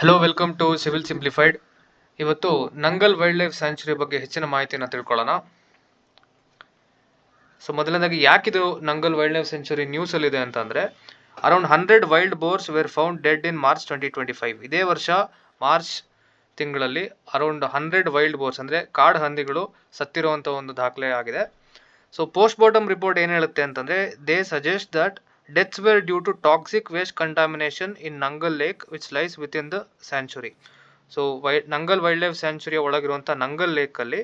Hello welcome to civil simplified ಇವತ್ತು Nangal wild life sanctuary ಬಗ್ಗೆ ಹೆಚ್ಚಿನ ಮಾಹಿತಿಯನ್ನು ತಿಳ್ಕೊಳ್ಳೋಣ. ಸೊ ಮೊದಲನೇದಾಗಿ ಯಾಕಿದು Nangal wild life sanctuary news ಅಲ್ಲಿ ಇದೆ ಅಂತಂದ್ರೆ around hundred wild boars were found dead in March twenty twenty five ಇದೇ ವರ್ಷ ಮಾರ್ಚ್ ತಿಂಗಳಲ್ಲಿ ಅರೌಂಡ್ ಹಂಡ್ರೆಡ್ ವೈಲ್ಡ್ ಬೋರ್ಸ್ ಅಂದ್ರೆ ಕಾಡು ಹಂದಿಗಳು ಸತ್ತಿರುವಂತ ಒಂದು ದಾಖಲೆ ಆಗಿದೆ. ಸೊ ಪೋಸ್ಟ್ ಮಾರ್ಟಮ್ ರಿಪೋರ್ಟ್ ಏನು ಹೇಳುತ್ತೆ ಅಂತಂದ್ರೆ they suggest that deaths were due to toxic waste contamination in Nangal lake which lies within the sanctuary so why Nangal wildlife ಸ್ಯಾಂಚುರಿಯ ಒಳಗಿರುವಂಥ ನಂಗಲ್ ಲೇಕಲ್ಲಿ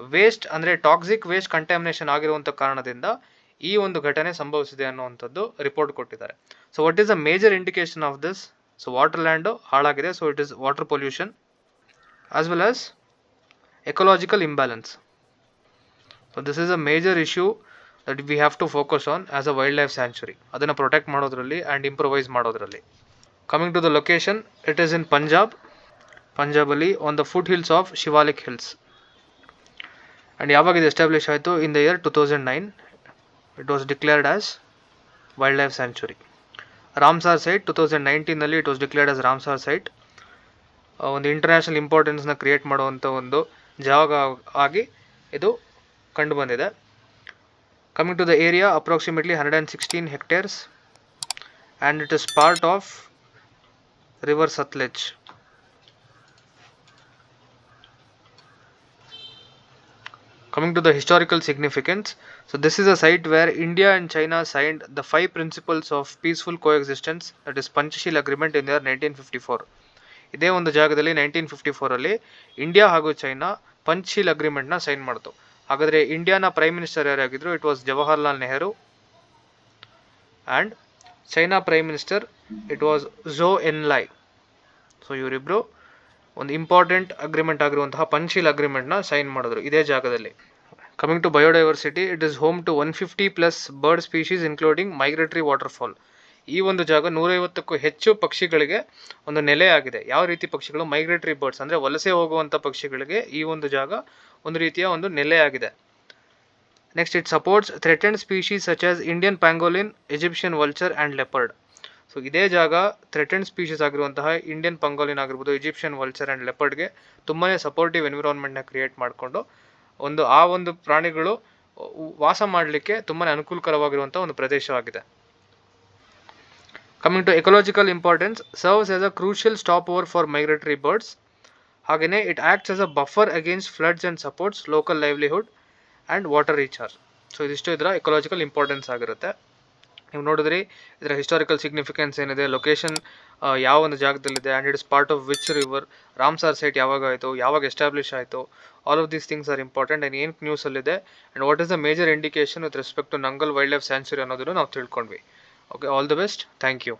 ವೇಸ್ಟ್ ಅಂದರೆ ಟಾಕ್ಸಿಕ್ ವೇಸ್ಟ್ ಕಂಟಾಮಿನೇಷನ್ ಆಗಿರುವಂಥ ಕಾರಣದಿಂದ ಈ ಒಂದು ಘಟನೆ ಸಂಭವಿಸಿದೆ ಅನ್ನುವಂಥದ್ದು ರಿಪೋರ್ಟ್ ಕೊಟ್ಟಿದ್ದಾರೆ. So what is a major indication of this so water land ಹಾಳಾಗಿದೆ. So it is water pollution as well as ecological imbalance so this is a major issue that we have to focus on as a wildlife sanctuary ಅದನ್ನು protect ಮಾಡೋದ್ರಲ್ಲಿ and improvise ಮಾಡೋದ್ರಲ್ಲಿ. Coming to the location it is in Punjab ಪಂಜಾಬಲ್ಲಿ on the foothills of Shivalik hills and ಯಾವಾಗ ಇದು establish ಆಯಿತು? In the year two thousand nine it was declared as wildlife sanctuary Ramsar site two thousand ನೈನ್ಟೀನಲ್ಲಿ it was declared as Ramsar site ಒಂದು international ಇಂಪಾರ್ಟೆನ್ಸ್ನ create ಮಾಡುವಂಥ ಒಂದು ಜಾಗ ಆಗಿ ಇದು ಕಂಡು ಬಂದಿದೆ. The area approximately hundred and sixteen hectares and it is part of river Sutlej Coming to the historical significance, so this is a site where India and China signed the five principles of peaceful coexistence, that is Panchashil Agreement in the year 1954. ಇದೇ ಒಂದು ಜಾಗದಲ್ಲಿ nineteen fifty ಫೋರಲ್ಲಿ India ಹಾಗೂ China agreement ಅಗ್ರಿಮೆಂಟ್ನ sign ಮಾಡ್ತು ಹಾಗಾದರೆ ಇಂಡಿಯಾನ prime minister ಯಾರಾಗಿದ್ರು? It was Jawaharlal Nehru and China prime minister it was Zhou Enlai so ಇವರಿಬ್ಬರು ಒಂದು ಇಂಪಾರ್ಟೆಂಟ್ ಅಗ್ರಿಮೆಂಟ್ ಆಗಿರುವಂತಹ ಪಂಚೀಲ್ ಅಗ್ರಿಮೆಂಟ್ನ ಸೈನ್ ಮಾಡಿದ್ರು ಇದೇ ಜಾಗದಲ್ಲಿ. Coming to biodiversity it is home to one fifty plus bird species including migratory waterfowl ಈ ಒಂದು ಜಾಗ ನೂರೈವತ್ತಕ್ಕೂ ಹೆಚ್ಚು ಪಕ್ಷಿಗಳಿಗೆ ಒಂದು ನೆಲೆಯಾಗಿದೆ ಯಾವ ರೀತಿ ಪಕ್ಷಿಗಳು? ಮೈಗ್ರೇಟರಿ ಬರ್ಡ್ಸ್ ಅಂದರೆ ವಲಸೆ ಹೋಗುವಂಥ ಪಕ್ಷಿಗಳಿಗೆ ಈ ಒಂದು ಜಾಗ ಒಂದು ರೀತಿಯ ಒಂದು ನೆಲೆಯಾಗಿದೆ next it supports threatened species such as Indian pangolin Egyptian vulture and leopard so ಇದೇ ಜಾಗ ಥ್ರೆಟೆಂಡ್ ಸ್ಪೀಶೀಸ್ ಆಗಿರುವಂತಹ ಇಂಡಿಯನ್ ಪಂಗೋಲಿನ್ ಆಗಿರ್ಬೋದು ಈಜಿಪ್ಷಿಯನ್ ವಲ್ಚರ್ ಆ್ಯಂಡ್ ಲೆಪರ್ಡ್ಗೆ ತುಂಬಾ ಸಪೋರ್ಟಿವ್ ಎನ್ವಿರಾನ್ಮೆಂಟ್ನ ಕ್ರಿಯೇಟ್ ಮಾಡಿಕೊಂಡು ಒಂದು ಆ ಒಂದು ಪ್ರಾಣಿಗಳು ವಾಸ ಮಾಡಲಿಕ್ಕೆ ತುಂಬಾ ಅನುಕೂಲಕರವಾಗಿರುವಂಥ ಒಂದು ಪ್ರದೇಶವಾಗಿದೆ. Coming to ecological importance serves as a crucial stopover for migratory birds ಹಾಗೆಯೇ it acts as a buffer against floods and supports local livelihood and water recharge so ಇದಿಷ್ಟು ಇದರ ಎಕಲಾಜಿಕಲ್ ಇಂಪಾರ್ಟೆನ್ಸ್ ಆಗಿರುತ್ತೆ. ನೀವು ನೋಡಿದ್ರಿ, ಇದರ ಹಿಸ್ಟಾರಿಕಲ್ ಸಿಗ್ನಿಫಿಕೆನ್ಸ್ ಏನಿದೆ location ಯಾವ ಒಂದು ಜಾಗದಲ್ಲಿದೆ and it's part of which river Ramsar site ಯಾವಾಗ ಆಯಿತು, ಯಾವಾಗ ಎಸ್ಟಾಬ್ಲಿಷ್ ಆಯಿತು all of these things are important and ಏನು ನ್ಯೂಸಲ್ಲಿದೆ and what is the major indication with respect to Nangal wildlife sanctuary ಅನ್ನೋದನ್ನು ನಾವು ತಿಳ್ಕೊಂಡ್ವಿ. okay all the best. Thank you.